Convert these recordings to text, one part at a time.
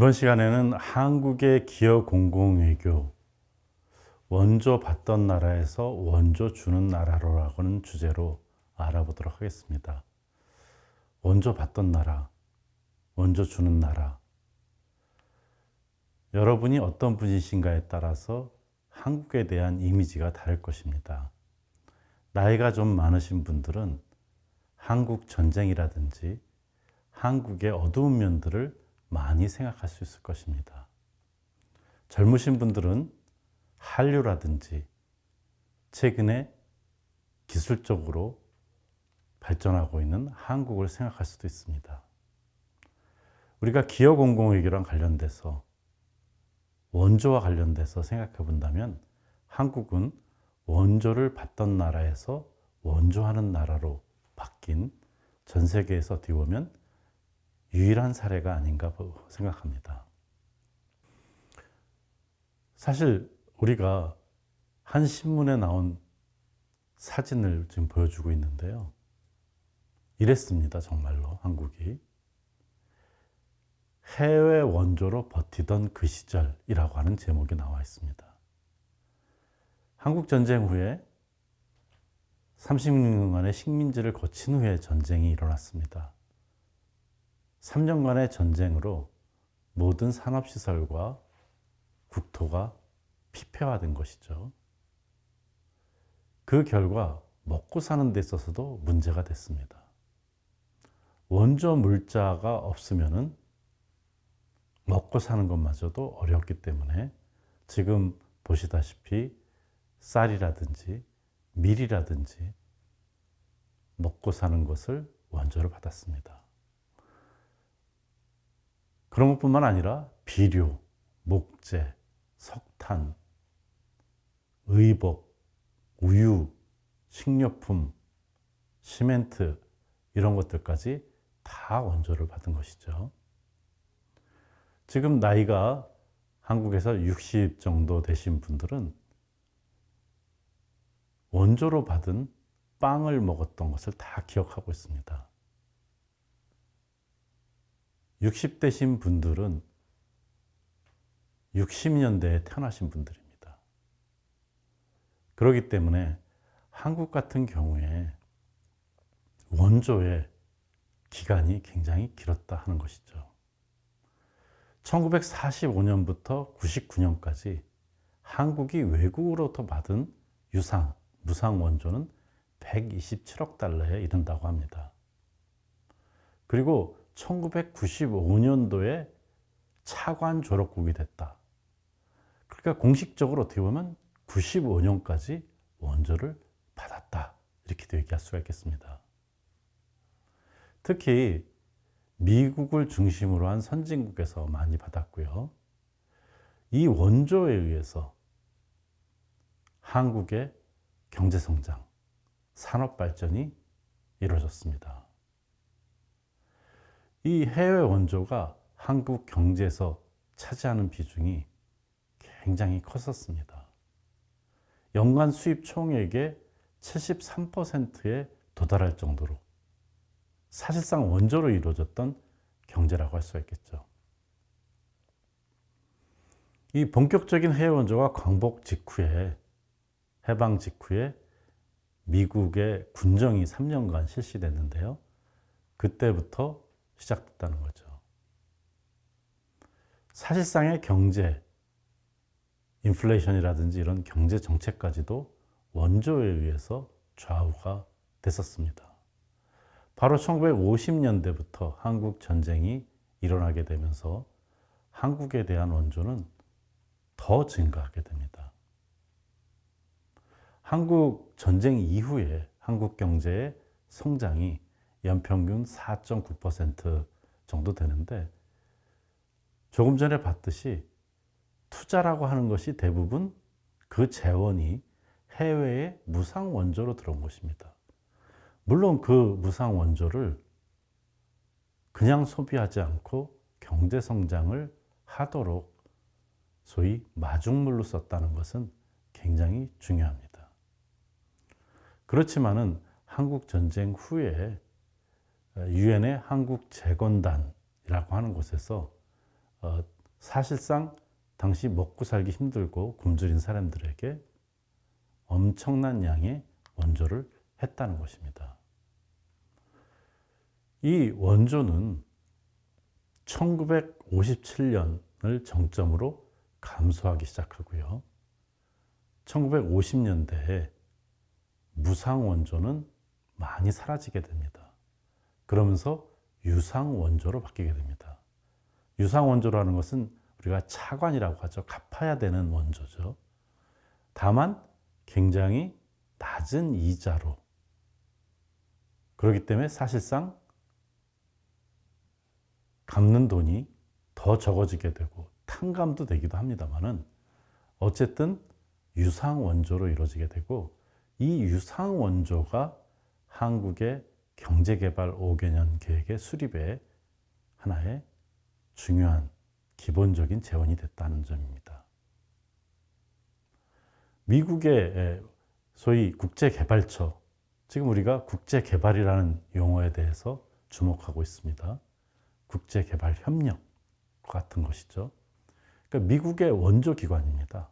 이번 시간에는 한국의 기업 공공외교 원조 받던 나라에서 원조 주는 나라로라고는 주제로 알아보도록 하겠습니다. 원조 받던 나라, 원조 주는 나라. 여러분이 어떤 분이신가에 따라서 한국에 대한 이미지가 다를 것입니다. 나이가 좀 많으신 분들은 한국 전쟁이라든지 한국의 어두운 면들을 많이 생각할 수 있을 것입니다. 젊으신 분들은 한류라든지 최근에 기술적으로 발전하고 있는 한국을 생각할 수도 있습니다. 우리가 기업 공공위기랑 관련돼서 원조와 관련돼서 생각해 본다면 한국은 원조를 받던 나라에서 원조하는 나라로 바뀐 전 세계에서 어떻게 보면 유일한 사례가 아닌가 생각합니다. 사실 우리가 한 신문에 나온 사진을 지금 보여주고 있는데요. 이랬습니다. 정말로 한국이. 해외 원조로 버티던 그 시절이라고 하는 제목이 나와 있습니다. 한국 전쟁 후에 36년간의 식민지를 거친 후에 전쟁이 일어났습니다. 3년간의 전쟁으로 모든 산업시설과 국토가 피폐화된 것이죠. 그 결과 먹고 사는 데 있어서도 문제가 됐습니다. 원조 물자가 없으면은 먹고 사는 것마저도 어렵기 때문에 지금 보시다시피 쌀이라든지 밀이라든지 먹고 사는 것을 원조를 받았습니다. 그런 것뿐만 아니라 비료, 목재, 석탄, 의복, 우유, 식료품, 시멘트 이런 것들까지 다 원조를 받은 것이죠. 지금 나이가 한국에서 60 정도 되신 분들은 원조로 받은 빵을 먹었던 것을 다 기억하고 있습니다. 60대신 분들은 60년대에 태어나신 분들입니다. 그렇기 때문에 한국 같은 경우에 원조의 기간이 굉장히 길었다 하는 것이죠. 1945년부터 99년까지 한국이 외국으로부터 받은 유상, 무상 원조는 127억 달러에 이른다고 합니다. 그리고 1995년도에 차관 졸업국이 됐다. 그러니까 공식적으로 어떻게 보면 95년까지 원조를 받았다. 이렇게도 얘기할 수가 있겠습니다. 특히 미국을 중심으로 한 선진국에서 많이 받았고요. 이 원조에 의해서 한국의 경제성장, 산업발전이 이루어졌습니다. 이 해외 원조가 한국 경제에서 차지하는 비중이 굉장히 컸었습니다. 연간 수입 총액의 73%에 도달할 정도로 사실상 원조로 이루어졌던 경제라고 할 수가 있겠죠. 이 본격적인 해외 원조가 광복 직후에 해방 직후에 미국의 군정이 3년간 실시됐는데요. 그때부터 시작됐다는 거죠. 사실상의 경제, 인플레이션이라든지 이런 경제 정책까지도 원조에 의해서 좌우가 됐었습니다. 바로 1950년대부터 한국 전쟁이 일어나게 되면서 한국에 대한 원조는 더 증가하게 됩니다. 한국 전쟁 이후에 한국 경제의 성장이 연평균 4.9% 정도 되는데 조금 전에 봤듯이 투자라고 하는 것이 대부분 그 재원이 해외의 무상 원조로 들어온 것입니다. 물론 그 무상 원조를 그냥 소비하지 않고 경제 성장을 하도록 소위 마중물로 썼다는 것은 굉장히 중요합니다. 그렇지만은 한국 전쟁 후에 유엔의 한국 재건단이라고 하는 곳에서 어, 사실상 당시 먹고 살기 힘들고 굶주린 사람들에게 엄청난 양의 원조를 했다는 것입니다. 이 원조는 1957년을 정점으로 감소하기 시작하고요. 1950년대에 무상 원조는 많이 사라지게 됩니다. 그러면서 유상 원조로 바뀌게 됩니다. 유상 원조라는 것은 우리가 차관이라고 하죠. 갚아야 되는 원조죠. 다만 굉장히 낮은 이자로 그렇기 때문에 사실상 갚는 돈이 더 적어지게 되고 탕감도 되기도 합니다만은 어쨌든 유상 원조로 이루어지게 되고 이 유상 원조가 한국의 경제개발 5개년 계획의 수립에 하나의 중요한 기본적인 재원이 됐다는 점입니다. 미국의 소위 국제개발처, 지금 우리가 국제개발이라는 용어에 대해서 주목하고 있습니다. 국제개발협력 같은 것이죠. 그러니까 미국의 원조기관입니다.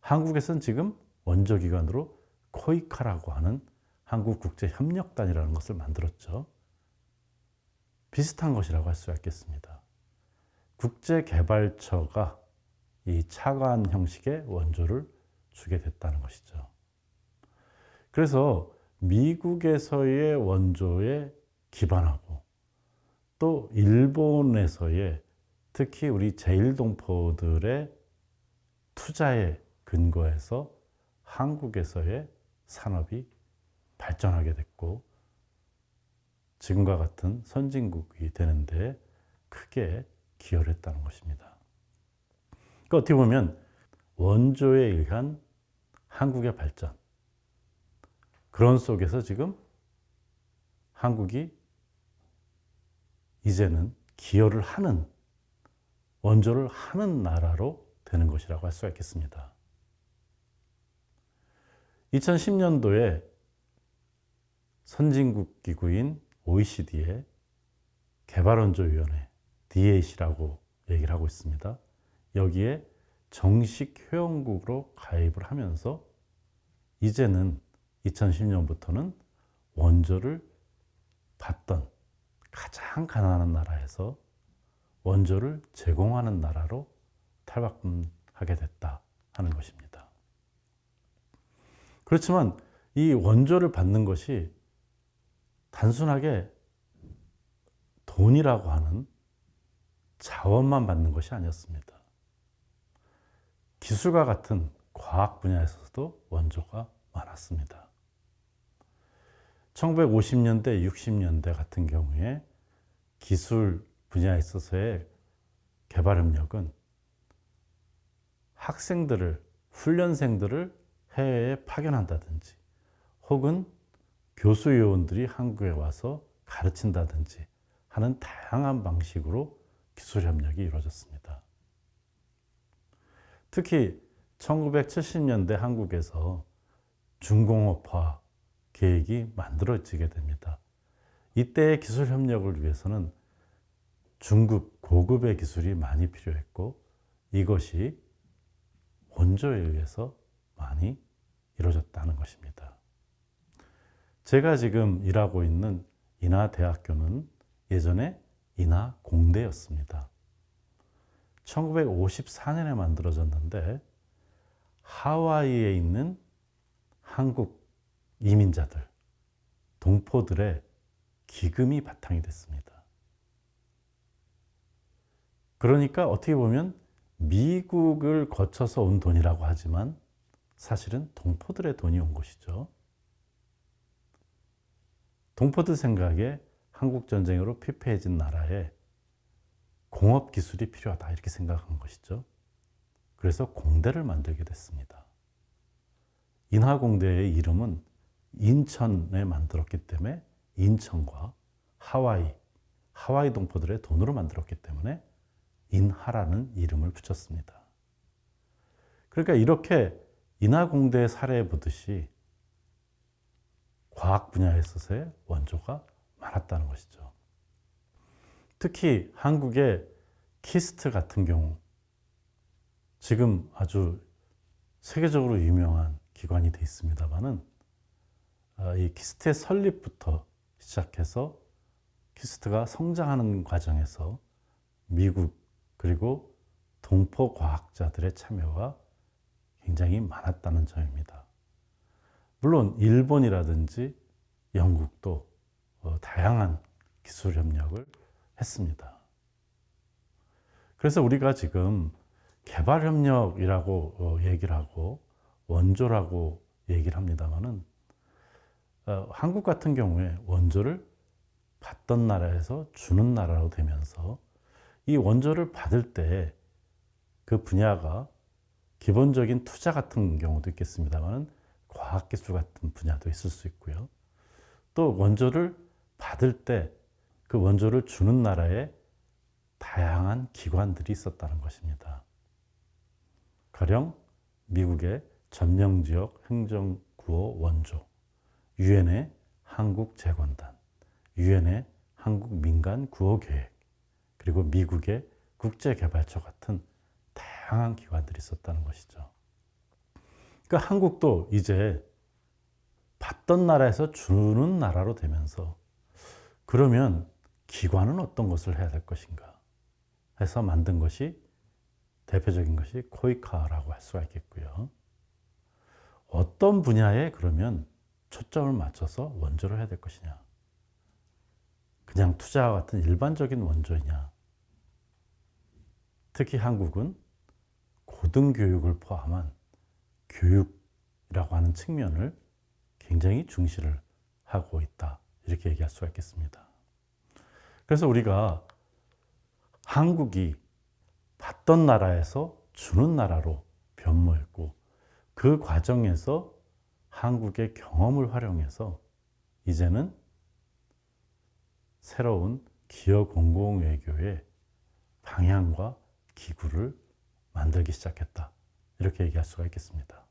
한국에서는 지금 원조기관으로 코이카라고 하는 한국국제협력단이라는 것을 만들었죠. 비슷한 것이라고 할 수가 있겠습니다. 국제개발처가 이 차관 형식의 원조를 주게 됐다는 것이죠. 그래서 미국에서의 원조에 기반하고 또 일본에서의 특히 우리 제일동포들의 투자에 근거해서 한국에서의 산업이 발전하게 됐고 지금과 같은 선진국이 되는데 크게 기여를 했다는 것입니다. 그러니까 어떻게 보면 원조에 의한 한국의 발전 그런 속에서 지금 한국이 이제는 기여를 하는 원조를 하는 나라로 되는 것이라고 할 수가 있겠습니다. 2010년도에 선진국 기구인 OECD의 개발원조위원회 DAC라고 얘기를 하고 있습니다. 여기에 정식 회원국으로 가입을 하면서 이제는 2010년부터는 원조를 받던 가장 가난한 나라에서 원조를 제공하는 나라로 탈바꿈하게 됐다 하는 것입니다. 그렇지만 이 원조를 받는 것이 단순하게 돈이라고 하는 자원만 받는 것이 아니었습니다. 기술과 같은 과학 분야에서도 원조가 많았습니다. 1950년대, 60년대 같은 경우에 기술 분야에 있어서의 개발 협력은 학생들을, 훈련생들을 해외에 파견한다든지 혹은 교수 요원들이 한국에 와서 가르친다든지 하는 다양한 방식으로 기술 협력이 이루어졌습니다. 특히 1970년대 한국에서 중공업화 계획이 만들어지게 됩니다. 이때의 기술 협력을 위해서는 중급, 고급의 기술이 많이 필요했고 이것이 원조에 의해서 많이 이루어졌다는 것입니다. 제가 지금 일하고 있는 인하대학교는 예전에 인하공대였습니다. 1954년에 만들어졌는데 하와이에 있는 한국 이민자들, 동포들의 기금이 바탕이 됐습니다. 그러니까 어떻게 보면 미국을 거쳐서 온 돈이라고 하지만 사실은 동포들의 돈이 온 것이죠. 동포들 생각에 한국 전쟁으로 피폐해진 나라에 공업 기술이 필요하다 이렇게 생각한 것이죠. 그래서 공대를 만들게 됐습니다. 인하공대의 이름은 인천에 만들었기 때문에 인천과 하와이, 하와이 동포들의 돈으로 만들었기 때문에 인하라는 이름을 붙였습니다. 그러니까 이렇게 인하공대의 사례에 보듯이 과학 분야에 있어서의 원조가 많았다는 것이죠. 특히 한국의 키스트 같은 경우 지금 아주 세계적으로 유명한 기관이 돼 있습니다만은 아, 이 키스트의 설립부터 시작해서 키스트가 성장하는 과정에서 미국 그리고 동포 과학자들의 참여가 굉장히 많았다는 점입니다. 물론 일본이라든지 영국도 어, 다양한 기술 협력을 했습니다. 그래서 우리가 지금 개발 협력이라고 어, 얘기를 하고 원조라고 얘기를 합니다만은 어, 한국 같은 경우에 원조를 받던 나라에서 주는 나라로 되면서 이 원조를 받을 때 그 분야가 기본적인 투자 같은 경우도 있겠습니다만 과학기술 같은 분야도 있을 수 있고요. 또 원조를 받을 때 그 원조를 주는 나라에 다양한 기관들이 있었다는 것입니다. 가령 미국의 점령 지역 행정구호 원조, 유엔의 한국 재건단, 유엔의 한국 민간 구호 계획, 그리고 미국의 국제개발처 같은 다양한 기관들이 있었다는 것이죠. 그러니까 한국도 이제 받던 나라에서 주는 나라로 되면서 그러면 기관은 어떤 것을 해야 될 것인가 해서 만든 것이 대표적인 것이 코이카라고 할 수가 있겠고요. 어떤 분야에 그러면 초점을 맞춰서 원조를 해야 될 것이냐. 그냥 투자와 같은 일반적인 원조이냐. 특히 한국은 고등교육을 포함한 교육이라고 하는 측면을 굉장히 중시를 하고 있다. 이렇게 얘기할 수가 있겠습니다. 그래서 우리가 한국이 받던 나라에서 주는 나라로 변모했고 그 과정에서 한국의 경험을 활용해서 이제는 새로운 기업 공공 외교의 방향과 기구를 만들기 시작했다. 이렇게 얘기할 수가 있겠습니다.